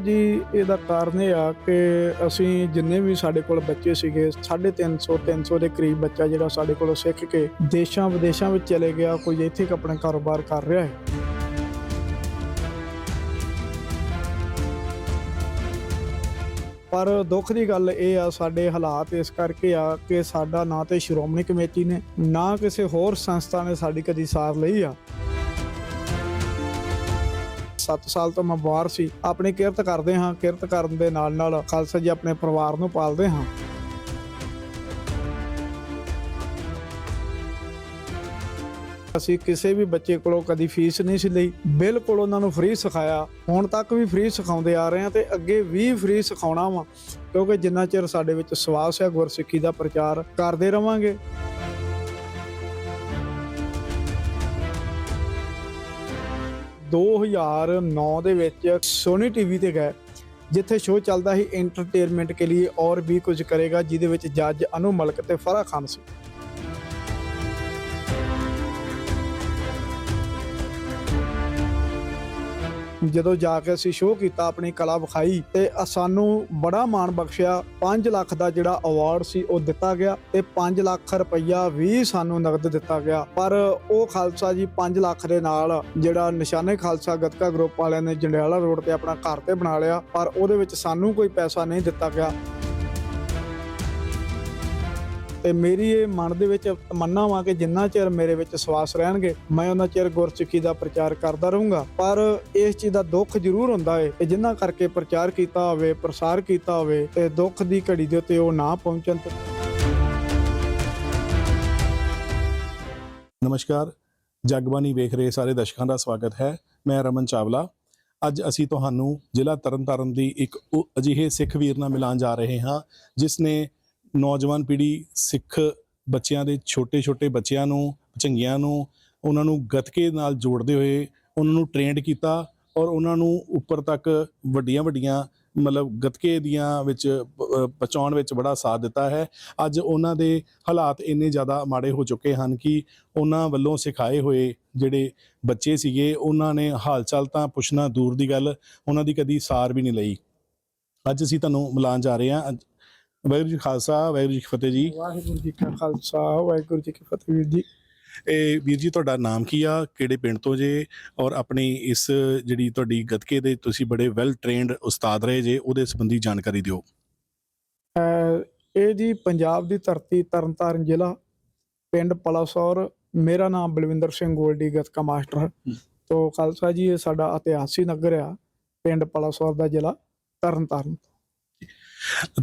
ਜੀ, ਇਹਦਾ ਕਾਰਨ ਇਹ ਆ ਕਿ ਅਸੀਂ ਜਿੰਨੇ ਵੀ ਸਾਡੇ ਕੋਲ ਬੱਚੇ ਸੀਗੇ 350 300 ਦੇ ਕਰੀਬ ਬੱਚਾ ਜਿਹੜਾ ਸਾਡੇ ਕੋਲ ਸਿੱਖ ਕੇ ਦੇਸ਼ਾਂ ਵਿਦੇਸ਼ਾਂ ਵਿੱਚ ਚਲੇ ਗਿਆ, ਕੋਈ ਇੱਥੇ ਆਪਣਾ ਕਾਰੋਬਾਰ ਕਰ ਰਿਹਾ ਹੈ। ਪਰ ਦੁੱਖ ਦੀ ਗੱਲ ਇਹ ਆ, ਸਾਡੇ ਹਾਲਾਤ ਇਸ ਕਰਕੇ ਆ ਕਿ ਸਾਡਾ ਨਾ ਤੇ ਸ਼੍ਰੋਮਣੀ ਕਮੇਟੀ ਨੇ, ਨਾ ਕਿਸੇ ਹੋਰ ਸੰਸਥਾ ਨੇ ਸਾਡੀ ਕਦੀ ਸਾਰ ਲਈ ਆ। 7 ਸਾਲ ਤੋਂ ਮੈਂ ਬਾਹਰ ਸੀ। ਆਪਣੀ ਕਿਰਤ ਕਰਦੇ ਹਾਂ, ਕਿਰਤ ਕਰਨ ਦੇ ਨਾਲ ਨਾਲ ਖਾਲਸਾ ਜੀ ਆਪਣੇ ਪਰਿਵਾਰ ਨੂੰ ਪਾਲਦੇ ਹਾਂ। ਅਸੀਂ ਕਿਸੇ ਵੀ ਬੱਚੇ ਕੋਲੋਂ ਕਦੀ ਫੀਸ ਨਹੀਂ ਸੀ ਲਈ। ਬਿਲਕੁਲ ਉਹਨਾਂ ਨੂੰ ਫ੍ਰੀ ਸਿਖਾਇਆ। ਹੁਣ ਤੱਕ ਵੀ ਫ੍ਰੀ ਸਿਖਾਉਂਦੇ ਆ ਰਹੇ ਹਾਂ ਤੇ ਅੱਗੇ ਵੀ ਫ੍ਰੀ ਸਿਖਾਉਣਾ ਵਾ। ਕਿਉਂਕਿ ਜਿੰਨਾ ਚਿਰ ਸਾਡੇ ਵਿੱਚ ਸਵਾਸ ਹੈ, ਗੁਰਸਿੱਖੀ ਦਾ ਪ੍ਰਚਾਰ ਕਰਦੇ ਰਵਾਂਗੇ। 2009 ਦੇ ਵਿੱਚ ਸੋਨੀ ਟੀਵੀ ਤੇ ਗਏ, ਜਿੱਥੇ ਸ਼ੋਅ ਚੱਲਦਾ ਸੀ ਐਂਟਰਟੇਨਮੈਂਟ ਕੇ ਲਈ ਔਰ ਵੀ ਕੁਝ ਕਰੇਗਾ, ਜਿਹਦੇ ਵਿੱਚ ਜੱਜ ਅਨੂ ਮਲਕ ਤੇ ਫਰਾ ਖਾਨ ਸੀ। ਜਦੋਂ ਜਾ ਕੇ ਅਸੀਂ ਸ਼ੋਅ ਕੀਤਾ, ਆਪਣੀ ਕਲਾ ਵਿਖਾਈ ਤੇ ਸਾਨੂੰ ਬੜਾ ਮਾਣ ਬਖਸ਼ਿਆ। 5 ਲੱਖ ਦਾ ਜਿਹੜਾ ਅਵਾਰਡ ਸੀ, ਉਹ ਦਿੱਤਾ ਗਿਆ ਤੇ 5 ਲੱਖ ਰੁਪਈਆ ਵੀ ਸਾਨੂੰ ਨਗਦ ਦਿੱਤਾ ਗਿਆ। ਪਰ ਉਹ ਖਾਲਸਾ ਜੀ 5 ਲੱਖ ਦੇ ਨਾਲ ਜਿਹੜਾ ਨਿਸ਼ਾਨੇ ਖਾਲਸਾ ਗਤਕਾ ਗਰੁੱਪ ਵਾਲਿਆਂ ਨੇ ਜੰਡਿਆਲਾ ਰੋਡ ਤੇ ਆਪਣਾ ਘਰ ਤੇ ਬਣਾ ਲਿਆ, ਪਰ ਉਹਦੇ ਵਿੱਚ ਸਾਨੂੰ ਕੋਈ ਪੈਸਾ ਨਹੀਂ ਦਿੱਤਾ ਗਿਆ। ਤੇ ਮੇਰੀ ਇਹ ਮਨ ਦੇ ਵਿੱਚ ਤਮੰਨਾ ਵਾ ਕਿ ਜਿੰਨਾ ਚਿਰ ਮੇਰੇ ਵਿੱਚ ਸਵਾਸ ਰਹਿਣਗੇ, ਮੈਂ ਉਹਨਾਂ ਚਿਰ ਗੁਰਸਿੱਖੀ ਦਾ ਪ੍ਰਚਾਰ ਕਰਦਾ ਰਹੂੰਗਾ। ਪਰ ਇਸ ਚੀਜ਼ ਦਾ ਦੁੱਖ ਜ਼ਰੂਰ ਹੁੰਦਾ ਹੈ ਕਿ ਜਿੰਨਾ ਕਰਕੇ ਪ੍ਰਚਾਰ ਕੀਤਾ ਹੋਵੇ, ਪ੍ਰਸਾਰ ਕੀਤਾ ਹੋਵੇ, ਤੇ ਦੁੱਖ ਦੀ ਘੜੀ ਦੇ ਉੱਤੇ ਉਹ ਨਾ ਪਹੁੰਚਣ ਤੇ। ਨਮਸਕਾਰ। ਜਗਬਾਣੀ ਵੇਖ ਰਹੇ ਸਾਰੇ ਦਰਸ਼ਕਾਂ ਦਾ ਸਵਾਗਤ ਹੈ। ਮੈਂ ਰਮਨ ਚਾਵਲਾ। ਅੱਜ ਅਸੀਂ ਤੁਹਾਨੂੰ ਜ਼ਿਲ੍ਹਾ ਤਰਨਤਾਰਨ ਦੀ ਇੱਕ ਅਜਿਹੇ ਸਿੱਖ ਵੀਰ ਨਾਲ ਮਿਲਾਨ ਜਾ ਰਹੇ ਹਾਂ, ਜਿਸ ਨੇ ਨੌਜਵਾਨ ਪੀੜ੍ਹੀ ਸਿੱਖ ਬੱਚਿਆਂ ਦੇ ਛੋਟੇ-ਛੋਟੇ ਬੱਚਿਆਂ ਨੂੰ, ਚੰਗਿਆਂ ਨੂੰ, ਉਹਨਾਂ ਨੂੰ ਗੱਤਕੇ ਨਾਲ ਜੋੜਦੇ ਹੋਏ ਉਹਨਾਂ ਨੂੰ ਟ੍ਰੇਨਡ ਕੀਤਾ ਔਰ ਉਹਨਾਂ ਨੂੰ ਉੱਪਰ ਤੱਕ ਵੱਡੀਆਂ-ਵੱਡੀਆਂ ਮਤਲਬ ਗੱਤਕੇ ਦੀਆਂ ਵਿੱਚ ਪਹੁੰਚਾਉਣ ਵਿੱਚ ਬੜਾ ਸਾਥ ਦਿੱਤਾ ਹੈ। ਅੱਜ ਉਹਨਾਂ ਦੇ ਹਾਲਾਤ ਇੰਨੇ ਜ਼ਿਆਦਾ ਮਾੜੇ ਹੋ ਚੁੱਕੇ ਹਨ ਕਿ ਉਹਨਾਂ ਵੱਲੋਂ ਸਿਖਾਏ ਹੋਏ ਜਿਹੜੇ ਬੱਚੇ ਸੀਗੇ, ਉਹਨਾਂ ਨੇ ਹਾਲ ਚਾਲ ਤਾਂ ਪੁੱਛਣਾ ਦੂਰ ਦੀ ਗੱਲ, ਉਹਨਾਂ ਦੀ ਕਦੀ ਸਾਰ ਵੀ ਨਹੀਂ ਲਈ। ਅੱਜ ਅਸੀਂ ਤੁਹਾਨੂੰ ਮਿਲਾਨ ਜਾ ਰਹੇ ਹਾਂ, ਅੱਜ- ਵਾਹਿਗੁਰੂ ਜੀ ਖਾਲਸਾ ਵਾਹਿਗੁਰੂ ਜੀ ਕੀ ਫਤਿਹ ਜੀ। ਵਾਹਿਗੁਰੂ ਜੀ ਕਾ ਖਾਲਸਾ ਵਾਹਿਗੁਰੂ ਜੀ ਕੀ ਫਤਿਹ ਵੀਰ ਜੀ। ਇਹ ਵੀਰ ਜੀ ਤੁਹਾਡਾ ਨਾਮ ਕੀ ਆ? ਕਿਹੜੇ ਪਿੰਡ ਤੋਂ ਜੇ? ਔਰ ਆਪਣੀ ਇਸ ਜਿਹੜੀ ਤੁਹਾਡੀ ਗੱਤਕੇ ਦੇ ਤੁਸੀਂ ਬੜੇ ਵੈਲ ਟ੍ਰੇਨਡ ਉਸਤਾਦ ਰਹੇ ਜੇ ਉਹਦੇ ਸੰਬੰਧੀ ਜਾਣਕਾਰੀ ਦਿਓ। ਇਹ ਜੀ ਪੰਜਾਬ ਦੀ ਧਰਤੀ ਤਰਨਤਾਰਨ ਜ਼ਿਲ੍ਹਾ ਪਿੰਡ ਪਲਾਸੌਰ। ਮੇਰਾ ਨਾਮ ਬਲਵਿੰਦਰ ਸਿੰਘ ਗੋਲਡੀ ਗਤਕਾ ਮਾਸਟਰ। ਤੋਂ ਖਾਲਸਾ ਜੀ ਇਹ ਸਾਡਾ ਇਤਿਹਾਸੀ ਨਗਰ ਆ ਪਿੰਡ ਪਲਾਸੌਰ ਦਾ ਜ਼ਿਲ੍ਹਾ ਤਰਨਤਾਰਨ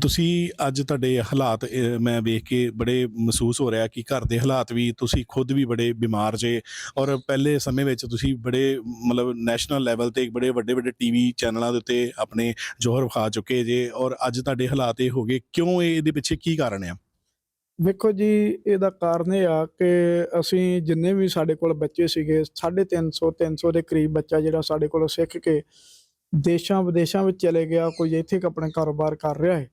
ਤੁਸੀਂ ਅੱਜ ਤੁਹਾਡੇ ਹਾਲਾਤ ਮੈਂ ਵੇਖ ਕੇ ਬੜੇ ਮਹਿਸੂਸ ਹੋ ਰਿਹਾ ਕਿ ਘਰ ਦੇ ਹਾਲਾਤ ਵੀ ਤੁਸੀਂ ਖੁਦ ਵੀ ਬੜੇ ਬਿਮਾਰ ਜੇ ਔਰ ਪਹਿਲੇ ਸਮੇਂ ਵਿੱਚ ਤੁਸੀਂ ਬੜੇ ਮਤਲਬ ਨੈਸ਼ਨਲ ਲੈਵਲ ਤੇ ਬੜੇ ਵੱਡੇ ਵੱਡੇ ਟੀਵੀ ਚੈਨਲਾਂ ਦੇ ਉੱਤੇ ਆਪਣੇ ਜੋਹਰ ਵਿਖਾ ਚੁੱਕੇ ਜੇ ਔਰ ਅੱਜ ਤੁਹਾਡੇ ਹਾਲਾਤ ਇਹ ਹੋ ਗਏ। ਕਿਉਂ ਇਹ ਇਹਦੇ ਪਿੱਛੇ ਕੀ ਕਾਰਨ ਆ? ਵੇਖੋ ਜੀ, ਇਹਦਾ ਕਾਰਨ ਇਹ ਆ ਕਿ ਅਸੀਂ ਜਿੰਨੇ ਵੀ ਸਾਡੇ ਕੋਲ ਬੱਚੇ ਸੀਗੇ 350 300 ਦੇ ਕਰੀਬ ਬੱਚਾ ਜਿਹੜਾ ਸਾਡੇ ਕੋਲ ਸਿੱਖ ਕੇ ਦੇਸ਼ਾਂ ਵਿਦੇਸ਼ਾਂ ਵਿੱਚ ਚਲੇ ਗਿਆ, ਕੋਈ ਇੱਥੇ ਆਪਣਾ ਕਾਰੋਬਾਰ ਕਰ ਰਿਹਾ ਹੈ।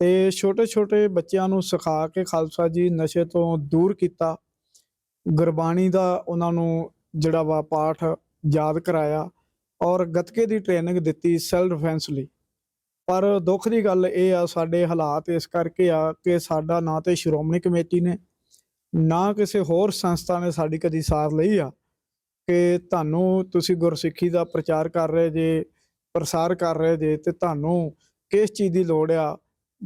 ਤੇ ਛੋਟੇ ਛੋਟੇ ਬੱਚਿਆਂ ਨੂੰ ਸਿਖਾ ਕੇ ਖਾਲਸਾ ਜੀ ਨਸ਼ੇ ਤੋਂ ਦੂਰ ਕੀਤਾ। ਗੁਰਬਾਣੀ ਦਾ ਉਹਨਾਂ ਨੂੰ ਜਿਹੜਾ ਵਾ ਪਾਠ ਯਾਦ ਕਰਾਇਆ ਔਰ ਗੱਤਕੇ ਦੀ ਟ੍ਰੇਨਿੰਗ ਦਿੱਤੀ ਸੈਲਫ ਡਿਫੈਂਸ ਲਈ। ਪਰ ਦੁੱਖ ਦੀ ਗੱਲ ਇਹ ਆ, ਸਾਡੇ ਹਾਲਾਤ ਇਸ ਕਰਕੇ ਆ ਕਿ ਸਾਡਾ ਨਾ ਤੇ ਸ਼੍ਰੋਮਣੀ ਕਮੇਟੀ ਨੇ, ਨਾ ਕਿਸੇ ਹੋਰ ਸੰਸਥਾ ਨੇ ਸਾਡੀ ਕਦੀ ਸਾਰ ਲਈ ਆ ਕਿ ਤੁਹਾਨੂੰ ਤੁਸੀਂ ਗੁਰਸਿੱਖੀ ਦਾ ਪ੍ਰਚਾਰ ਕਰ ਰਹੇ ਜੇ ਪ੍ਰਸਾਰ ਕਰ ਰਹੇ ਜੇ ਤੇ ਤੁਹਾਨੂੰ ਕਿਸ ਚੀਜ਼ ਦੀ ਲੋੜ ਆ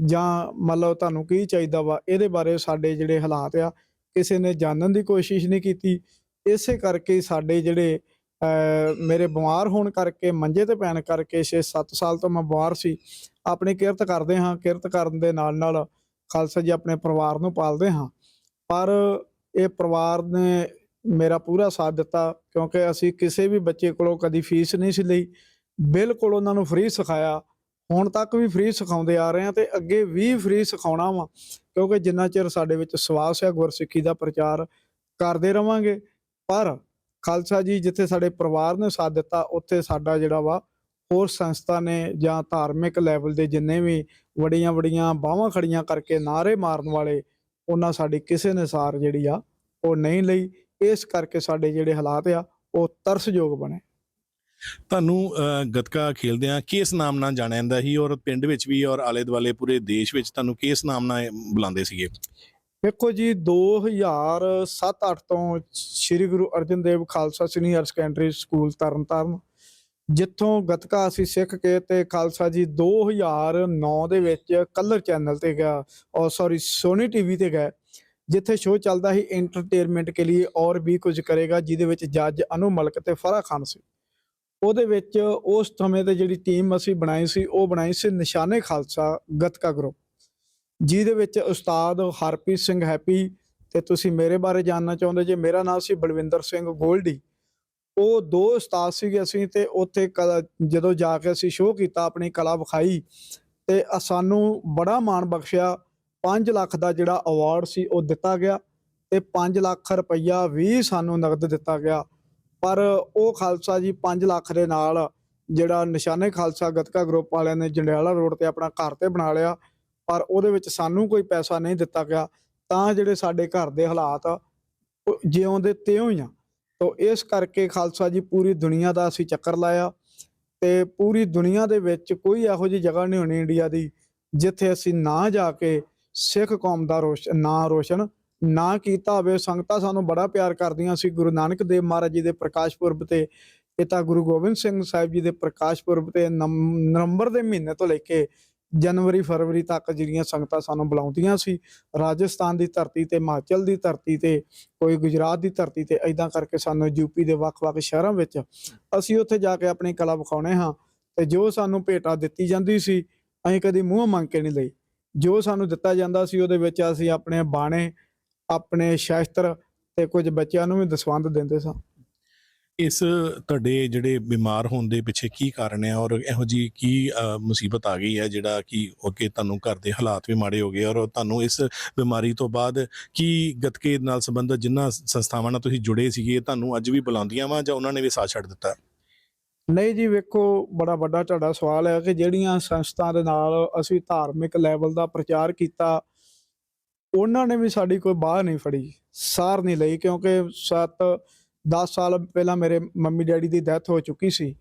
ਜਾਂ ਮਤਲਬ ਤੁਹਾਨੂੰ ਕੀ ਚਾਹੀਦਾ ਵਾ, ਇਹਦੇ ਬਾਰੇ ਸਾਡੇ ਜਿਹੜੇ ਹਾਲਾਤ ਆ, ਕਿਸੇ ਨੇ ਜਾਣਨ ਦੀ ਕੋਸ਼ਿਸ਼ ਨਹੀਂ ਕੀਤੀ। ਇਸੇ ਕਰਕੇ ਸਾਡੇ ਜਿਹੜੇ, ਅਹ, ਮੇਰੇ ਬਿਮਾਰ ਹੋਣ ਕਰਕੇ, ਮੰਜੇ ਤੇ ਪੈਣ ਕਰਕੇ 6-7 ਸਾਲ ਤੋਂ ਮੈਂ ਬਿਮਾਰ ਸੀ। ਆਪਣੀ ਕਿਰਤ ਕਰਦੇ ਹਾਂ, ਕਿਰਤ ਕਰਨ ਦੇ ਨਾਲ ਨਾਲ ਖਾਲਸਾ ਜੀ ਆਪਣੇ ਪਰਿਵਾਰ ਨੂੰ ਪਾਲਦੇ ਹਾਂ। ਪਰ ਇਹ ਪਰਿਵਾਰ ਨੇ ਮੇਰਾ ਪੂਰਾ ਸਾਥ ਦਿੱਤਾ, ਕਿਉਂਕਿ ਅਸੀਂ ਕਿਸੇ ਵੀ ਬੱਚੇ ਕੋਲੋਂ ਕਦੀ ਫੀਸ ਨਹੀਂ ਸੀ ਲਈ। ਬਿਲਕੁਲ ਉਹਨਾਂ ਨੂੰ ਫ੍ਰੀ ਸਿਖਾਇਆ। ਹੁਣ ਤੱਕ ਵੀ ਫ੍ਰੀ ਸਿਖਾਉਂਦੇ ਆ ਰਹੇ ਹਾਂ ਤੇ ਅੱਗੇ ਵੀ ਫ੍ਰੀ ਸਿਖਾਉਣਾ ਵਾ, ਕਿਉਂਕਿ ਜਿੰਨਾ ਚਿਰ ਸਾਡੇ ਵਿੱਚ ਸਵਾਸ ਹੈ ਗੁਰਸਿੱਖੀ ਦਾ ਪ੍ਰਚਾਰ ਕਰਦੇ ਰਵਾਂਗੇ। ਪਰ ਖਾਲਸਾ ਜੀ ਜਿੱਥੇ ਸਾਡੇ ਪਰਿਵਾਰ ਨੇ ਸਾਥ ਦਿੱਤਾ, ਉੱਥੇ ਸਾਡਾ ਜਿਹੜਾ ਵਾ ਹੋਰ ਸੰਸਥਾ ਨੇ ਜਾਂ ਧਾਰਮਿਕ ਲੈਵਲ ਦੇ ਜਿੰਨੇ ਵੀ ਵੱਡੀਆਂ ਵੱਡੀਆਂ ਬਾਹਾਂ ਖੜੀਆਂ ਕਰਕੇ ਨਾਰੇ ਮਾਰਨ ਵਾਲੇ, ਉਹਨਾਂ ਸਾਡੀ ਕਿਸੇ ਨੇ ਸਾਰ ਜਿਹੜੀ ਆ ਉਹ ਨਹੀਂ ਲਈ। ਇਸ ਕਰਕੇ ਸਾਡੇ ਜਿਹੜੇ ਹਾਲਾਤ ਆ, ਉਹ ਤਰਸਯੋਗ ਬਣੇ। ਤੁਹਾਨੂੰ ਅਹ, ਗੱਤਕਾ ਖੇਲਦਿਆਂ ਕਿਸ ਨਾਮ ਨਾਲ ਜਾਣਿਆ ਜਾਂਦਾ ਸੀ? ਔਰ ਪਿੰਡ ਵਿੱਚ ਵੀ ਔਰ ਆਲੇ ਦੁਆਲੇ ਪੂਰੇ ਦੇਸ਼ ਵਿੱਚ ਤੁਹਾਨੂੰ ਕਿਸ ਨਾਮ ਨਾਲ ਬੁਲਾਉਂਦੇ ਸੀਗੇ? ਵੇਖੋ ਜੀ 2007-8 ਤੋਂ Sri Guru Arjan Dev Khalsa senior secondary school Tarn Taran ਜਿੱਥੋਂ ਗੱਤਕਾ ਅਸੀਂ ਸਿੱਖ ਕੇ ਤੇ ਖਾਲਸਾ ਜੀ 2009 ਦੇ ਵਿੱਚ ਕਲਰ ਚੈਨਲ ਤੇ ਗਿਆ ਔਰ ਸੌਰੀ ਸੋਨੀ ਟੀਵੀ ਤੇ ਗਏ ਜਿੱਥੇ ਸ਼ੋਅ ਚੱਲਦਾ ਸੀ ਐਂਟਰਟੇਨਮੈਂਟ ਕੇ ਲਈ ਔਰ ਵੀ ਕੁਝ ਕਰੇਗਾ ਜਿਹਦੇ ਵਿੱਚ ਜੱਜ ਅਨੂ ਮਲਕ ਤੇ ਫਰਾ ਖਾਨ ਸੀ। ਉਹਦੇ ਵਿੱਚ ਉਸ ਸਮੇਂ ਤੇ ਜਿਹੜੀ ਟੀਮ ਅਸੀਂ ਬਣਾਈ ਸੀ, ਉਹ ਬਣਾਈ ਸੀ ਨਿਸ਼ਾਨੇ ਖਾਲਸਾ ਗਤਕਾ ਗਰੁੱਪ। ਜਿਹਦੇ ਵਿੱਚ ਉਸਤਾਦ ਹਰਪ੍ਰੀਤ ਸਿੰਘ ਹੈਪੀ ਤੇ ਤੁਸੀਂ ਮੇਰੇ ਬਾਰੇ ਜਾਣਨਾ ਚਾਹੁੰਦੇ ਜੇ ਮੇਰਾ ਨਾਮ ਸੀ ਬਲਵਿੰਦਰ ਸਿੰਘ ਗੋਲਡੀ, ਉਹ ਦੋ ਉਸਤਾਦ ਸੀਗੇ ਅਸੀਂ ਤੇ ਉੱਥੇ ਕਲਾ- ਜਦੋਂ ਜਾ ਕੇ ਅਸੀਂ ਸ਼ੋਅ ਕੀਤਾ ਆਪਣੀ ਕਲਾ ਵਿਖਾਈ ਤੇ ਸਾਨੂੰ ਬੜਾ ਮਾਣ ਬਖਸ਼ਿਆ 5 ਲੱਖ ਦਾ ਜਿਹੜਾ ਅਵਾਰਡ ਸੀ ਉਹ ਦਿੱਤਾ ਗਿਆ ਤੇ 5 ਲੱਖ ਰੁਪਈਆ ਵੀ ਸਾਨੂੰ ਨਗਦ ਦਿੱਤਾ ਗਿਆ। ਪਰ ਉਹ ਖਾਲਸਾ ਜੀ 5 ਲੱਖ ਦੇ ਨਾਲ ਜਿਹੜਾ ਨਿਸ਼ਾਨੇ ਖਾਲਸਾ ਗਤਕਾ ਗਰੁੱਪ ਵਾਲਿਆਂ ਨੇ ਜੰਡਿਆਲਾ ਰੋਡ ਤੇ ਆਪਣਾ ਘਰ ਤੇ ਬਣਾ ਲਿਆ, ਪਰ ਉਹਦੇ ਵਿੱਚ ਸਾਨੂੰ ਕੋਈ ਪੈਸਾ ਨਹੀਂ ਦਿੱਤਾ ਗਿਆ, ਤਾਂ ਜਿਹੜੇ ਸਾਡੇ ਘਰ ਦੇ ਹਾਲਾਤ ਜਿਉਂਦੇ ਤਿਉਂ ਹੀ ਆ। ਤੋ ਇਸ ਕਰਕੇ ਖਾਲਸਾ ਜੀ ਪੂਰੀ ਦੁਨੀਆ ਦਾ ਅਸੀਂ ਚੱਕਰ ਲਾਇਆ ਤੇ ਪੂਰੀ ਦੁਨੀਆ ਦੇ ਵਿੱਚ ਕੋਈ ਇਹੋ ਜਿਹੀ ਜਗ੍ਹਾ ਨਹੀਂ ਹੋਣੀ ਇੰਡੀਆ ਦੀ, ਜਿੱਥੇ ਅਸੀਂ ਨਾ ਜਾ ਕੇ ਸਿੱਖ ਕੌਮ ਦਾ ਰੋਸ਼ਨ ਨਾਂ ਰੋਸ਼ਨ ਨਾ ਕੀਤਾ ਹੋਵੇ, ਸੰਗਤਾਂ ਸਾਨੂੰ ਬੜਾ ਪਿਆਰ ਕਰਦੀਆਂ ਸੀ। ਗੁਰੂ ਨਾਨਕ ਦੇਵ ਮਹਾਰਾਜ ਜੀ ਦੇ ਪ੍ਰਕਾਸ਼ ਪੁਰਬ ਤੇ, ਪਿਤਾ ਗੁਰੂ ਗੋਬਿੰਦ ਸਿੰਘ ਸਾਹਿਬ ਜੀ ਦੇ ਪ੍ਰਕਾਸ਼ ਪੁਰਬ ਤੇ ਨਵੰ- ਨਵੰਬਰ ਦੇ ਮਹੀਨੇ ਤੋਂ ਲੈ ਕੇ ਜਨਵਰੀ, ਫਰਵਰੀ ਤੱਕ ਜਿਹੜੀਆਂ ਸੰਗਤਾਂ ਸਾਨੂੰ ਬੁਲਾਉਂਦੀਆਂ ਸੀ, ਰਾਜਸਥਾਨ ਦੀ ਧਰਤੀ ਤੇ, ਹਿਮਾਚਲ ਦੀ ਧਰਤੀ ਤੇ, ਕੋਈ ਗੁਜਰਾਤ ਦੀ ਧਰਤੀ ਤੇ ਐਦਾਂ ਕਰਕੇ ਸਾਨੂੰ ਯੂਪੀ ਦੇ ਵੱਖ-ਵੱਖ ਸ਼ਹਿਰਾਂ ਵਿੱਚ ਅਸੀਂ ਉੱਥੇ ਜਾ ਕੇ ਆਪਣੀ ਕਲਾ ਵਿਖਾਉਣੇ ਹਾਂ ਤੇ ਜੋ ਸਾਨੂੰ ਭੇਟਾ ਦਿੱਤੀ ਜਾਂਦੀ ਸੀ, ਅਸੀਂ ਕਦੀ ਮੂੰਹ ਮੰਗ ਕੇ ਨਹੀਂ ਲਈ। ਜੋ ਸਾਨੂੰ ਦਿੱਤਾ ਜਾਂਦਾ ਸੀ, ਉਹਦੇ ਵਿੱਚ ਅਸੀਂ ਆਪਣੇ ਬਾਣੇ ਆਪਣੇ ਸ਼ਾਸਤਰ ਤੇ ਕੁਝ ਬੱਚਿਆਂ ਨੂੰ ਵੀ ਦਸਵੰਧ ਦਿੰਦੇ ਸਾਂ। ਇਸ ਤੁਹਾਡੇ ਜਿਹੜੇ ਬਿਮਾਰ ਹੋਣ ਦੇ ਪਿੱਛੇ ਕੀ ਕਾਰਨ ਹੈ ਔਰ ਇਹੋ ਜੀ ਕੀ ਮੁਸੀਬਤ ਆ ਗਈ ਹੈ ਜਿਹੜਾ ਕਿ ਅੱਗੇ ਤੁਹਾਨੂੰ ਘਰ ਦੇ ਹਾਲਾਤ ਵੀ ਮਾੜੇ ਹੋ ਗਏ ਔਰ ਤੁਹਾਨੂੰ ਇਸ ਬਿਮਾਰੀ ਤੋਂ ਬਾਅਦ ਕੀ ਗਤਕੇ ਨਾਲ ਸੰਬੰਧਿਤ ਜਿਨ੍ਹਾਂ ਸੰਸਥਾਵਾਂ ਨਾਲ ਤੁਸੀਂ ਜੁੜੇ ਸੀਗੇ ਤੁਹਾਨੂੰ ਅੱਜ ਵੀ ਬੁਲਾਉਂਦੀਆਂ ਵਾ ਜਾਂ ਉਹਨਾਂ ਨੇ ਵੀ ਸਾਥ ਛੱਡ ਦਿੱਤਾ? ਨਹੀਂ ਜੀ ਵੇਖੋ ਬੜਾ ਵੱਡਾ ਤੁਹਾਡਾ ਸਵਾਲ ਹੈ ਕਿ ਜਿਹੜੀਆਂ ਸੰਸਥਾ ਦੇ ਨਾਲ ਅਸੀਂ ਧਾਰਮਿਕ ਲੈਵਲ ਦਾ ਪ੍ਰਚਾਰ ਕੀਤਾ ਉਹਨਾਂ ਨੇ ਵੀ ਸਾਡੀ ਕੋਈ ਬਾਹ ਨਹੀਂ ਫੜੀ, ਸਾਰ ਨਹੀਂ ਲਈ ਕਿਉਂਕਿ 7 10 ਸਾਲ ਪਹਿਲਾਂ ਮੇਰੇ ਮੰਮੀ ਡੈਡੀ ਦੀ ਡੈਥ ਹੋ ਚੁੱਕੀ ਸੀ।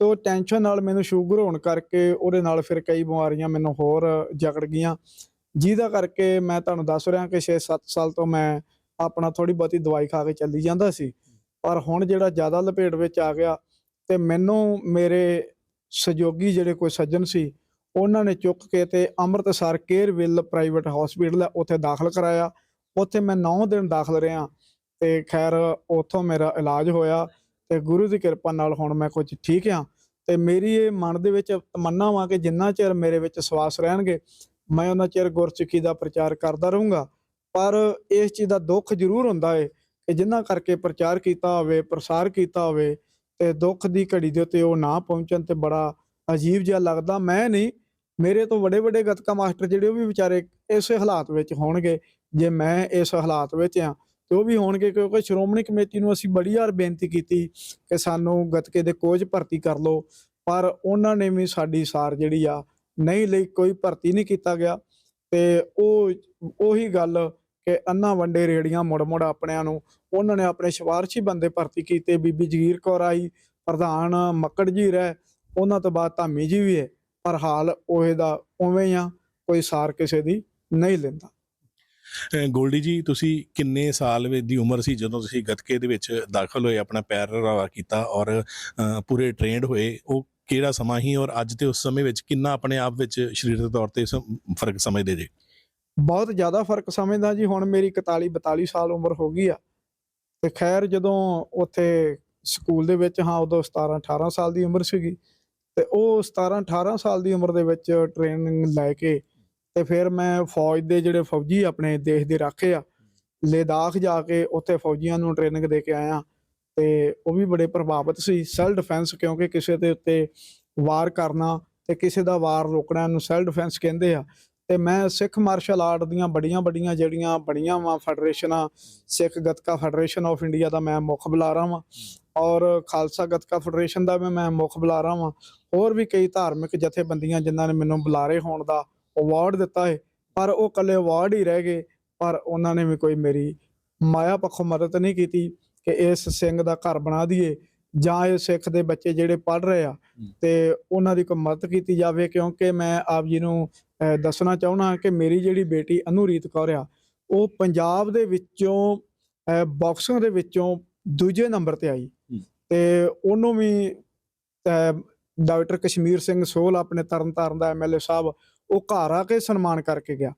ਤੋ ਟੈਨਸ਼ਨ ਨਾਲ ਮੈਨੂੰ ਸ਼ੂਗਰ ਹੋਣ ਕਰਕੇ ਉਹਦੇ ਨਾਲ ਫਿਰ ਕਈ ਬਿਮਾਰੀਆਂ ਮੈਨੂੰ ਹੋਰ ਜਕੜ ਗਈਆਂ। ਜਿਹਦਾ ਕਰਕੇ ਮੈਂ ਤੁਹਾਨੂੰ ਦੱਸ ਰਿਹਾ ਕਿ 6-7 ਸਾਲ ਤੋਂ ਮੈਂ ਆਪਣਾ ਥੋੜੀ ਬਹੁਤੀ ਦਵਾਈ ਖਾ ਕੇ ਚੱਲੀ ਜਾਂਦਾ ਸੀ। ਪਰ ਹੁਣ ਜਿਹੜਾ ਜ਼ਿਆਦਾ ਲਪੇਟ ਵਿੱਚ ਆ ਗਿਆ ਤੇ ਮੈਨੂੰ ਮੇਰੇ ਸਹਿਯੋਗੀ ਜਿਹੜੇ ਕੋਈ ਸੱਜਣ ਸੀ ਉਹਨਾਂ ਨੇ ਚੁੱਕ ਕੇ ਤੇ ਅੰਮ੍ਰਿਤਸਰ ਕੇਅਰਵਿਲ ਪ੍ਰਾਈਵੇਟ ਹਸਪੀਟਲ ਹੈ, ਉੱਥੇ ਦਾਖਲ ਕਰਾਇਆ। ਉੱਥੇ ਮੈਂ 9 ਦਿਨ ਦਾਖਲ ਰਿਹਾ ਤੇ ਖੈਰ ਉੱਥੋਂ ਮੇਰਾ ਇਲਾਜ ਹੋਇਆ ਤੇ ਗੁਰੂ ਦੀ ਕਿਰਪਾ ਨਾਲ ਹੁਣ ਮੈਂ ਕੁਝ ਠੀਕ ਹਾਂ। ਤੇ ਮੇਰੀ ਇਹ ਮਨ ਦੇ ਵਿੱਚ ਤਮੰਨਾ ਵਾ ਕਿ ਜਿੰਨਾ ਚਿਰ ਮੇਰੇ ਵਿੱਚ ਸਵਾਸ ਰਹਿਣਗੇ, ਮੈਂ ਉਹਨਾਂ ਚਿਰ ਗੁਰਸਿੱਖੀ ਦਾ ਪ੍ਰਚਾਰ ਕਰਦਾ ਰਹੂੰਗਾ। ਪਰ ਇਸ ਚੀਜ਼ ਦਾ ਦੁੱਖ ਜ਼ਰੂਰ ਹੁੰਦਾ ਏ ਕਿ ਜਿੰਨਾ ਕਰਕੇ ਪ੍ਰਚਾਰ ਕੀਤਾ ਹੋਵੇ, ਪ੍ਰਸਾਰ ਕੀਤਾ ਹੋਵੇ ਤੇ ਦੁੱਖ ਦੀ ਘੜੀ ਦੇ ਉੱਤੇ ਉਹ ਨਾ ਪਹੁੰਚਣ ਤੇ ਬੜਾ ਅਜੀਬ ਜਿਹਾ ਲੱਗਦਾ। ਮੈਂ ਨਹੀਂ ਮੇਰੇ ਤੋਂ ਵੱਡੇ ਵੱਡੇ ਗੱਤਕਾ ਮਾਸਟਰ ਜਿਹੜੇ ਉਹ ਵੀ ਵਿਚਾਰੇ ਇਸੇ ਹਾਲਾਤ ਵਿੱਚ ਹੋਣਗੇ, ਜੇ ਮੈਂ ਇਸ ਹਾਲਾਤ ਵਿੱਚ ਆ ਤੇ ਉਹ ਵੀ ਹੋਣਗੇ ਕਿਉਂਕਿ ਸ਼੍ਰੋਮਣੀ ਕਮੇਟੀ ਨੂੰ ਅਸੀਂ ਬੜੀ ਵਾਰ ਬੇਨਤੀ ਕੀਤੀ ਕਿ ਸਾਨੂੰ ਗੱਤਕੇ ਦੇ ਕੋਚ ਭਰਤੀ ਕਰ ਲਓ, ਪਰ ਉਹਨਾਂ ਨੇ ਵੀ ਸਾਡੀ ਸਾਰ ਜਿਹੜੀ ਆ ਨਹੀਂ ਲਈ, ਕੋਈ ਭਰਤੀ ਨਹੀਂ ਕੀਤਾ ਗਿਆ। ਤੇ ਉਹ, ਉਹੀ ਗੱਲ ਕਿ ਅੰਨਾ ਵੰਡੇ ਰੇੜੀਆਂ ਮੁੜ ਮੁੜ ਆਪਣਿਆਂ ਨੂੰ, ਉਹਨਾਂ ਨੇ ਆਪਣੇ ਸਿਫਾਰਸ਼ੀ ਬੰਦੇ ਭਰਤੀ ਕੀਤੇ, ਬੀਬੀ ਜਗੀਰ ਕੌਰ ਆਈ, ਪ੍ਰਧਾਨ ਮੱਕੜ ਜੀ ਰਹਿ, ਉਹਨਾਂ ਤੋਂ ਬਾਅਦ ਧਾਮੀ ਜੀ ਵੀ ਹੈ। ਪਰ ਹਾਲ ਉਹੇ ਦਾ ਉਵੇਂ ਹੀ ਆ ਕੋਈ ਸਾਰ ਕਿਸੇ ਦੀ ਨਹੀਂ ਲੈਂਦਾ। ਗੋਲਡੀ ਜੀ ਤੁਸੀਂ ਕਿੰਨੇ ਸਾਲ ਵੇ- ਦੀ ਉਮਰ ਸੀ ਜਦੋਂ ਤੁਸੀਂ ਗਤਕੇ ਦੇ ਵਿੱਚ ਦਾਖਲ ਹੋਏ ਆਪਣਾ ਪੈਰ ਰਵਾ ਕੀਤਾ ਔਰ ਪੂਰੇ ਟ੍ਰੇਨਡ ਹੋਏ? ਉਹ ਕਿਹੜਾ ਸਮਾਂ ਹੀ ਔਰ ਅੱਜ ਤੇ ਉਸ ਸਮੇਂ ਵਿੱਚ ਕਿੰਨਾ ਆਪਣੇ ਆਪ ਵਿੱਚ ਸਰੀਰਕ ਤੌਰ ਤੇ ਫ਼ਰਕ ਸਮਝਦੇ ਜੇ? ਬਹੁਤ ਜ਼ਿਆਦਾ ਫ਼ਰਕ ਸਮਝਦਾ ਜੀ ਹੁਣ ਮੇਰੀ 41 42 ਸਾਲ ਉਮਰ ਹੋ ਗਈ ਆ। ਤੇ ਖੈਰ ਜਦੋਂ ਉੱਥੇ ਸਕੂਲ ਦੇ ਵਿੱਚ ਹਾਂ ਉਦੋਂ 17 18 ਸਾਲ ਦੀ ਉਮਰ ਸੀਗੀ। ਤੇ ਉਹ 17 18 ਸਾਲ ਦੀ ਉਮਰ ਦੇ ਵਿੱਚ ਟ੍ਰੇਨਿੰਗ ਲੈ ਕੇ ਤੇ ਫਿਰ ਮੈਂ ਫੌਜ ਦੇ ਜਿਹੜੇ ਫੌਜੀ ਆਪਣੇ ਦੇਸ਼ ਦੇ ਰਾਖੇ ਆ, ਲਦਾਖ ਜਾ ਕੇ ਉੱਥੇ ਫੌਜੀਆਂ ਨੂੰ ਟ੍ਰੇਨਿੰਗ ਦੇ ਕੇ ਆਇਆ ਤੇ ਉਹ ਵੀ ਬੜੇ ਪ੍ਰਭਾਵਿਤ ਸੀ। ਸੈਲਫ ਡਿਫੈਂਸ ਕਿਉਂਕਿ ਕਿਸੇ ਦੇ ਉੱਤੇ ਵਾਰ ਕਰਨਾ ਤੇ ਕਿਸੇ ਦਾ ਵਾਰ ਰੋਕਣਾ ਨੂੰ ਸੈਲਫ ਡਿਫੈਂਸ ਕਹਿੰਦੇ ਆ। ਤੇ ਮੈਂ ਸਿੱਖ ਮਾਰਸ਼ਲ ਆਰਟ ਦੀਆਂ ਬੜੀਆਂ ਬੜੀਆਂ ਜਿਹੜੀਆਂ ਬਣੀਆਂ ਵਾ ਫੈਡਰੇਸ਼ਨਾਂ Sikh gatka federation of India ਦਾ ਮੈਂ ਮੁੱਖ ਬੁਲਾਰਾ ਵਾਂ ਔਰ ਖਾਲਸਾ ਗੱਤਕਾ ਫੈਡਰੇਸ਼ਨ ਦਾ ਵੀ ਮੈਂ ਮੁੱਖ ਬੁਲਾਰਾ ਵਾਂ। ਹੋਰ ਵੀ ਕਈ ਧਾਰਮਿਕ ਜਥੇਬੰਦੀਆਂ ਜਿਨ੍ਹਾਂ ਨੇ ਮੈਨੂੰ ਬੁਲਾਰੇ ਹੋਣ ਦਾ ਅਵਾਰਡ ਦਿੱਤਾ ਹੈ ਪਰ ਉਹ ਕੱਲੇ ਅਵਾਰਡ ਹੀ ਰਹਿ ਗਏ, ਪਰ ਉਹਨਾਂ ਨੇ ਵੀ ਕੋਈ ਮੇਰੀ ਮਾਇਆ ਪੱਖੋਂ ਮਦਦ ਨਹੀਂ ਕੀਤੀ ਕਿ ਇਸ ਸਿੰਘ ਦਾ ਘਰ ਬਣਾ ਦਈਏ। ਜਾਂ ਇਹ ਸਿੱਖ ਦੇ ਬੱਚੇ ਜਿਹੜੇ ਪੜ੍ਹ ਰਹੇ ਆ ਤੇ ਉਹਨਾਂ ਦੀ ਕੋਈ ਮਦਦ ਕੀਤੀ ਜਾਵੇ ਕਿਉਂਕਿ ਮੈਂ ਆਪ ਜੀ ਨੂੰ ਦੱਸਣਾ ਚਾਹੁੰਦਾ ਕਿ ਮੇਰੀ ਜਿਹੜੀ ਬੇਟੀ ਅਨੂਰੀਤ ਕੌਰ ਆ ਉਹ ਪੰਜਾਬ ਦੇ ਵਿੱਚੋਂ ਬਾਕਸਿੰਗ ਦੇ ਵਿੱਚੋਂ ਦੂਜੇ ਨੰਬਰ ਤੇ ਆਈ। ਤੇ ਉਹਨੂੰ ਵੀ ਡਾਕਟਰ ਕਸ਼ਮੀਰ ਸਿੰਘ ਸੋਹਲ ਆਪਣੇ ਤਰਨਤਾਰਨ ਦਾ ਐਮਐਲਏ ਸਾਹਿਬ ਉਹ ਘਰ ਆ ਕੇ ਸਨਮਾਨ ਕਰਕੇ ਗਿਆ।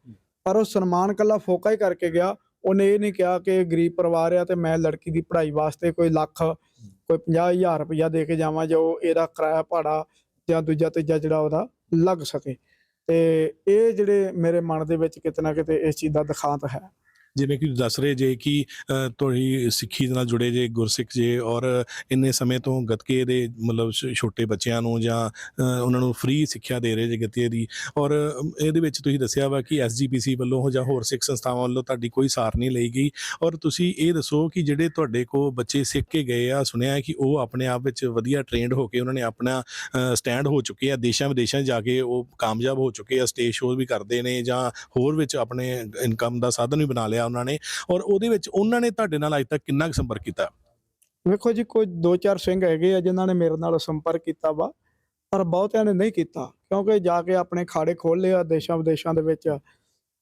ਪਰ ਉਹ ਸਨਮਾਨ ਕੱਲਾ ਫੋਕਾ ਹੀ ਕਰਕੇ ਗਿਆ। ਉਹਨੇ ਇਹ ਨਹੀਂ ਕਿਹਾ ਕਿ ਗਰੀਬ ਪਰਿਵਾਰ ਆ ਤੇ ਮੈਂ ਲੜਕੀ ਦੀ ਪੜ੍ਹਾਈ ਵਾਸਤੇ ਕੋਈ ਲੱਖ ਕੋਈ 50000 ਰੁਪਇਆ ਦੇ ਕੇ ਜਾਵਾਂ ਜੋ ਇਹਦਾ ਕਿਰਾਇਆ ਭਾੜਾ ਜਾਂ ਦੂਜਾ ਤੀਜਾ ਜਿਹੜਾ ਉਹਦਾ ਲੱਗ ਸਕੇ। ਤੇ ਇਹ ਜਿਹੜੇ ਮੇਰੇ ਮਨ ਦੇ ਵਿੱਚ ਕਿਤੇ ਨਾ ਕਿਤੇ ਇਸ ਚੀਜ਼ ਦਾ ਦਿਖਾਂਤ ਹੈ। ਜਿਵੇਂ ਕਿ ਦੱਸ ਰਹੇ ਜੇ ਕਿ ਤੁਹਾਡੀ ਸਿੱਖੀ ਦੇ ਨਾਲ ਜੁੜੇ ਜੇ ਗੁਰਸਿੱਖ ਜੇ ਔਰ ਇੰਨੇ ਸਮੇਂ ਤੋਂ ਗੱਤਕੇ ਦੇ ਮਤਲਬ ਛ- ਛੋਟੇ ਬੱਚਿਆਂ ਨੂੰ ਜਾਂ ਉਹਨਾਂ ਨੂੰ ਫ੍ਰੀ ਸਿੱਖਿਆ ਦੇ ਰਹੇ ਜੇ ਗੱਤਕੇ ਦੀ ਔਰ ਇਹਦੇ ਵਿੱਚ ਤੁਸੀਂ ਦੱਸਿਆ ਵਾ ਕਿ ਐਸਜੀਪੀਸੀ ਵੱਲੋਂ ਜਾਂ ਹੋਰ ਸਿੱਖ ਸੰਸਥਾਵਾਂ ਵੱਲੋਂ ਤੁਹਾਡੀ ਕੋਈ ਸਾਰ ਨਹੀਂ ਲਈ ਗਈ ਔਰ ਤੁਸੀਂ ਇਹ ਦੱਸੋ ਕਿ ਜਿਹੜੇ ਤੁਹਾਡੇ ਕੋ ਬੱਚੇ ਸਿੱਖ ਕੇ ਗਏ ਆ, ਸੁਣਿਆ ਕਿ ਉਹ ਆਪਣੇ ਆਪ ਵਿੱਚ ਵਧੀਆ ਟ੍ਰੇਨਡ ਹੋ ਕੇ ਉਹਨਾਂ ਨੇ ਆਪਣਾ ਸਟੈਂਡ ਹੋ ਚੁੱਕੇ ਆ, ਦੇਸ਼ਾਂ ਵਿਦੇਸ਼ਾਂ ਜਾ ਕੇ ਉਹ ਕਾਮਯਾਬ ਹੋ ਚੁੱਕੇ ਆ ਸਟੇਜ ਸ਼ੋਅ ਵੀ ਕਰਦੇ ਨੇ ਜਾਂ ਹੋਰ ਵਿੱਚ ਆਪਣੇ ਇਨਕਮ ਦਾ ਸਾਧਨ ਵੀ ਬਣਾ ਲਿਆ ਉਹਨਾਂ ਨੇ ਔਰ ਉਹਦੇ ਵਿੱਚ ਉਹਨਾਂ ਨੇ ਤੁਹਾਡੇ ਨਾਲ ਅੱਜ ਤੱਕ ਕਿੰਨਾ ਕੁ ਸੰਪਰਕ ਕੀਤਾ? ਵੇਖੋ ਜੀ, ਕੋਈ ਦੋ ਚਾਰ ਸਿੰਘ ਹੈਗੇ ਆ ਜਿਨ੍ਹਾਂ ਨੇ ਮੇਰੇ ਨਾਲ ਸੰਪਰਕ ਕੀਤਾ ਵਾ, ਪਰ ਬਹੁਤਿਆਂ ਨੇ ਨਹੀਂ ਕੀਤਾ, ਕਿਉਂਕਿ ਜਾ ਕੇ ਆਪਣੇ ਖਾੜੇ ਖੋਲ ਲਿਆ ਦੇਸ਼ਾਂ ਵਿਦੇਸ਼ਾਂ ਦੇ ਵਿੱਚ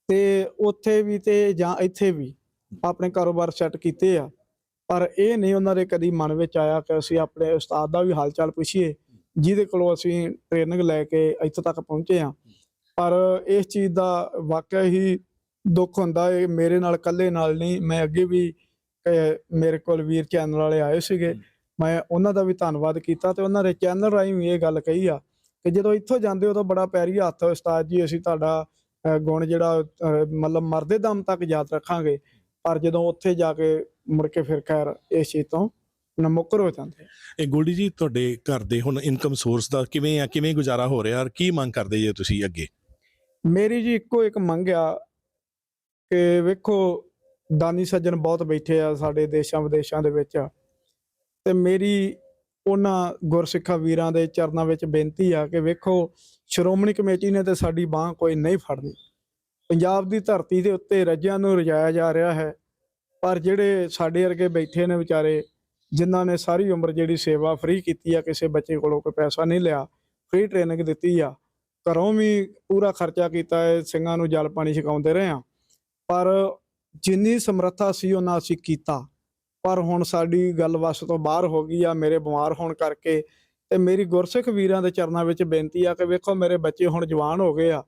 ਤੇ ਉੱਥੇ ਵੀ ਤੇ ਜਾਂ ਇੱਥੇ ਵੀ ਆਪਣੇ ਕਾਰੋਬਾਰ ਸੈੱਟ ਕੀਤੇ ਆ। ਪਰ ਇਹ ਨਹੀਂ ਉਹਨਾਂ ਦੇ ਕਦੀ ਮਨ ਵਿੱਚ ਆਇਆ ਕਿ ਅਸੀਂ ਆਪਣੇ ਉਸਤਾਦ ਦਾ ਵੀ ਹਾਲ ਚਾਲ ਪੁੱਛੀਏ, ਜਿਹਦੇ ਕੋਲੋਂ ਅਸੀਂ ਟ੍ਰੇਨਿੰਗ ਲੈ ਕੇ ਇੱਥੇ ਤੱਕ ਪਹੁੰਚੇ ਆ। ਪਰ ਇਸ ਚੀਜ਼ ਦਾ ਵਾਕਿਆ ਹੀ ਦੁੱਖ ਹੁੰਦਾ ਹੈ ਮੇਰੇ ਨਾਲ ਇਕੱਲੇ ਨਾਲ ਨਹੀਂ ਮੈਂ ਅੱਗੇ ਵੀ ਮੇਰੇ ਕੋਲ ਵੀਰ ਚੈਨਲ ਵਾਲੇ ਆਏ ਸੀਗੇ। ਮੈਂ ਉਹਨਾਂ ਦਾ ਵੀ ਧੰਨਵਾਦ ਕੀਤਾ ਤੇ ਉਹਨਾਂ ਦੇ ਚੈਨਲ ਰਾਹੀਂ ਵੀ ਇਹ ਗੱਲ ਕਹੀ ਆ ਕਿ ਜਦੋਂ ਇੱਥੋਂ ਜਾਂਦੇ ਉਦੋਂ ਬੜਾ ਪੈਰੀ ਹੱਥ ਉਸਤਾਦ ਜੀ ਅਸੀਂ ਤੁਹਾਡਾ ਗੁਣ ਜਿਹੜਾ ਮਤਲਬ ਮਰਦੇ ਦਮ ਤੱਕ ਯਾਦ ਰੱਖਾਂਗੇ। ਪਰ ਜਦੋਂ ਉੱਥੇ ਜਾ ਕੇ ਮੁੜ ਕੇ ਫਿਰ ਖੈਰ ਇਸ ਚੀਜ਼ ਤੋਂ ਨਮੁਕਰ ਹੋ ਜਾਂਦੇ ਇਹ ਗੋਲਡੀ ਜੀ ਤੁਹਾਡੇ ਘਰ ਦੇ ਹੁਣ ਇਨਕਮ ਸੋਰਸ ਦਾ ਕਿਵੇਂ ਆ ਕਿਵੇਂ ਗੁਜ਼ਾਰਾ ਹੋ ਰਿਹਾ ਔਰ ਕੀ ਮੰਗ ਕਰਦੇ ਜੇ ਤੁਸੀਂ ਅੱਗੇ? ਮੇਰੀ ਜੀ ਇੱਕੋ ਇੱਕ ਮੰਗ ਆ ਕਿ ਵੇਖੋ, ਦਾਨੀ ਸੱਜਣ ਬਹੁਤ ਬੈਠੇ ਆ ਸਾਡੇ ਦੇਸ਼ਾਂ ਵਿਦੇਸ਼ਾਂ ਦੇ ਵਿੱਚ। ਤੇ ਮੇਰੀ ਉਹਨਾਂ ਗੁਰਸਿੱਖਾਂ ਵੀਰਾਂ ਦੇ ਚਰਨਾਂ ਵਿੱਚ ਬੇਨਤੀ ਆ ਕਿ ਵੇਖੋ, ਸ਼੍ਰੋਮਣੀ ਕਮੇਟੀ ਨੇ ਤੇ ਸਾਡੀ ਬਾਹ ਕੋਈ ਨਹੀਂ ਫੜਨੀ। ਪੰਜਾਬ ਦੀ ਧਰਤੀ ਦੇ ਉੱਤੇ ਰੱਜਿਆਂ ਨੂੰ ਰਜਾਇਆ ਜਾ ਰਿਹਾ ਹੈ, ਪਰ ਜਿਹੜੇ ਸਾਡੇ ਵਰਗੇ ਬੈਠੇ ਨੇ ਵਿਚਾਰੇ, ਜਿਨ੍ਹਾਂ ਨੇ ਸਾਰੀ ਉਮਰ ਜਿਹੜੀ ਸੇਵਾ ਫ੍ਰੀ ਕੀਤੀ ਆ, ਕਿਸੇ ਬੱਚੇ ਕੋਲੋਂ ਕੋਈ ਪੈਸਾ ਨਹੀਂ ਲਿਆ, ਫ੍ਰੀ ਟ੍ਰੇਨਿੰਗ ਦਿੱਤੀ ਆ, ਘਰੋਂ ਵੀ ਪੂਰਾ ਖਰਚਾ ਕੀਤਾ ਹੈ, ਸਿੰਘਾਂ ਨੂੰ ਜਲ ਪਾਣੀ ਛਕਾਉਂਦੇ ਰਹੇ ਆ। ਪਰ ਜਿੰਨੀ ਸਮਰੱਥਾ ਸੀ ਉਹਨਾਂ ਅਸੀਂ ਕੀਤਾ। ਪਰ ਹੁਣ ਸਾਡੀ ਗੱਲ ਵੱਸ ਤੋਂ ਬਾਹਰ ਹੋ ਗਈ ਆ, ਮੇਰੇ ਬਿਮਾਰ ਹੋਣ ਕਰਕੇ। ਤੇ ਮੇਰੀ ਗੁਰਸਿੱਖ ਵੀਰਾਂ ਦੇ ਚਰਨਾਂ ਵਿੱਚ ਬੇਨਤੀ ਆ ਕਿ ਵੇਖੋ, ਮੇਰੇ ਬੱਚੇ ਹੁਣ ਜਵਾਨ ਹੋ ਗਏ ਆ।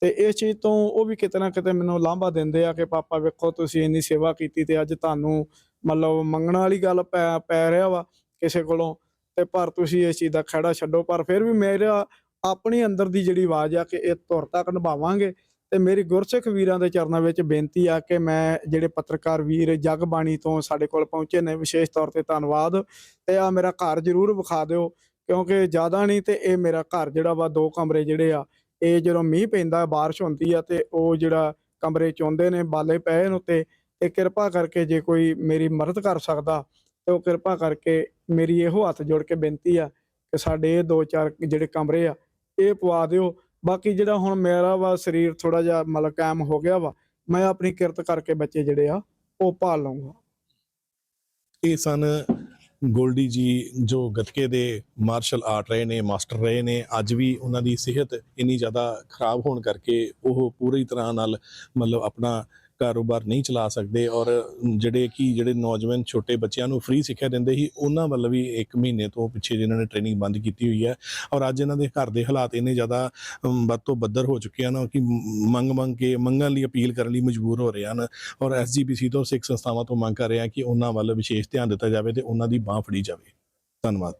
ਤੇ ਇਸ ਚੀਜ਼ ਤੋਂ ਉਹ ਵੀ ਕਿਤੇ ਨਾ ਕਿਤੇ ਮੈਨੂੰ ਲਾਂਭਾ ਦਿੰਦੇ ਆ ਕਿ, ਪਾਪਾ, ਵੇਖੋ, ਤੁਸੀਂ ਇੰਨੀ ਸੇਵਾ ਕੀਤੀ ਤੇ ਅੱਜ ਤੁਹਾਨੂੰ ਮਤਲਬ ਮੰਗਣ ਵਾਲੀ ਗੱਲ ਪੈ ਪੈ ਰਿਹਾ ਵਾ ਕਿਸੇ ਕੋਲੋਂ। ਤੇ ਪਰ ਤੁਸੀਂ ਇਸ ਚੀਜ਼ ਦਾ ਖੜਾ ਛੱਡੋ। ਪਰ ਫਿਰ ਵੀ ਮੇਰਾ ਆਪਣੀ ਅੰਦਰ ਦੀ ਜਿਹੜੀ ਆਵਾਜ਼ ਆ ਕਿ ਇਹ ਤੁਰ ਤੱਕ ਨਿਭਾਵਾਂਗੇ। ਤੇ ਮੇਰੀ ਗੁਰਸਿੱਖ ਵੀਰਾਂ ਦੇ ਚਰਨਾਂ ਵਿੱਚ ਬੇਨਤੀ ਆ ਕਿ ਮੈਂ ਜਿਹੜੇ ਪੱਤਰਕਾਰ ਵੀਰ ਜਗਬਾਣੀ ਤੋਂ ਸਾਡੇ ਕੋਲ ਪਹੁੰਚੇ ਨੇ, ਵਿਸ਼ੇਸ਼ ਤੌਰ ਤੇ ਧੰਨਵਾਦ। ਤੇ ਆ ਮੇਰਾ ਘਰ ਜ਼ਰੂਰ ਵਿਖਾ ਦਿਓ, ਕਿਉਂਕਿ ਜ਼ਿਆਦਾ ਨਹੀਂ ਤੇ ਇਹ ਮੇਰਾ ਘਰ ਜਿਹੜਾ ਵਾ, ਦੋ ਕਮਰੇ ਜਿਹੜੇ ਆ, ਇਹ ਜਦੋਂ ਮੀਂਹ ਪੈਂਦਾ, ਬਾਰਿਸ਼ ਹੁੰਦੀ ਆ ਤੇ ਉਹ ਜਿਹੜਾ ਕਮਰੇ ਚੋਂਦੇ ਨੇ, ਬਾਲੇ ਪਏ ਨੇ ਉੱਤੇ, ਤੇ ਕਿਰਪਾ ਕਰਕੇ ਜੇ ਕੋਈ ਮੇਰੀ ਮਦਦ ਕਰ ਸਕਦਾ, ਤੇ ਉਹ ਕਿਰਪਾ ਕਰਕੇ ਮੇਰੀ ਇਹੋ ਹੱਥ ਜੋੜ ਕੇ ਬੇਨਤੀ ਆ ਕਿ ਸਾਡੇ ਇਹ ਦੋ ਚਾਰ ਜਿਹੜੇ ਕਮਰੇ ਆ, ਇਹ ਪਵਾ ਦਿਓ। ਬਾਕੀ ਜਿਹੜਾ ਹੁਣ ਮੇਰਾ ਵਾ, ਸਰੀਰ ਥੋੜਾ ਜਿਹਾ ਮਤਲਬ ਕਾਇਮ ਹੋ ਗਿਆ ਵਾ, ਮੈਂ ਆਪਣੀ ਕਿਰਤ ਕਰਕੇ ਬੱਚੇ ਜਿਹੜੇ ਆ, ਉਹ ਪਾਲ ਲਵਾਂਗਾ ਇਹ ਸਨ ਗੋਲਡੀ ਜੀ ਜੋ ਗੱਤਕੇ ਦੇ ਮਾਰਸ਼ਲ ਆਰਟ ਰਹੇ ਨੇ ਮਾਸਟਰ ਰਹੇ ਨੇ, ਅੱਜ ਵੀ ਉਹਨਾਂ ਦੀ ਸਿਹਤ ਇੰਨੀ ਜ਼ਿਆਦਾ ਖਰਾਬ ਹੋਣ ਕਰਕੇ ਉਹ ਪੂਰੀ ਤਰ੍ਹਾਂ ਨਾਲ ਮਤਲਬ ਆਪਣਾ ਕਾਰੋਬਾਰ ਨਹੀਂ ਚਲਾ ਸਕਦੇ ਔਰ ਜਿਹੜੇ ਕਿ ਜਿਹੜੇ ਨੌਜਵਾਨ ਛੋਟੇ ਬੱਚਿਆਂ ਨੂੰ ਫ੍ਰੀ ਸਿੱਖਿਆ ਦਿੰਦੇ ਸੀ, ਉਹਨਾਂ ਵੱਲ ਵੀ 1 ਮਹੀਨੇ ਤੋਂ ਪਿੱਛੇ ਜਿਨ੍ਹਾਂ ਨੇ ਟ੍ਰੇਨਿੰਗ ਬੰਦ ਕੀਤੀ ਹੋਈ ਹੈ। ਔਰ ਅੱਜ ਇਹਨਾਂ ਦੇ ਘਰ ਦੇ ਹਾਲਾਤ ਇੰਨੇ ਜ਼ਿਆਦਾ ਵੱਧ ਤੋਂ ਬੱਦਰ ਹੋ ਚੁੱਕੇ ਹਨ ਕਿ ਮੰਗ ਮੰਗ ਕੇ ਮੰਗਣ ਲਈ ਅਪੀਲ ਕਰਨ ਲਈ ਮਜਬੂਰ ਹੋ ਰਹੇ ਹਨ। ਔਰ ਐਸਜੀਪੀਸੀ ਤੋਂ, ਸਿੱਖ ਸੰਸਥਾਵਾਂ ਤੋਂ ਮੰਗ ਕਰ ਰਹੇ ਹਾਂ ਕਿ ਉਹਨਾਂ ਵੱਲ ਵਿਸ਼ੇਸ਼ ਧਿਆਨ ਦਿੱਤਾ ਜਾਵੇ ਤੇ ਉਹਨਾਂ ਦੀ ਬਾਹ ਫੜੀ ਜਾਵੇ। ਧੰਨਵਾਦ।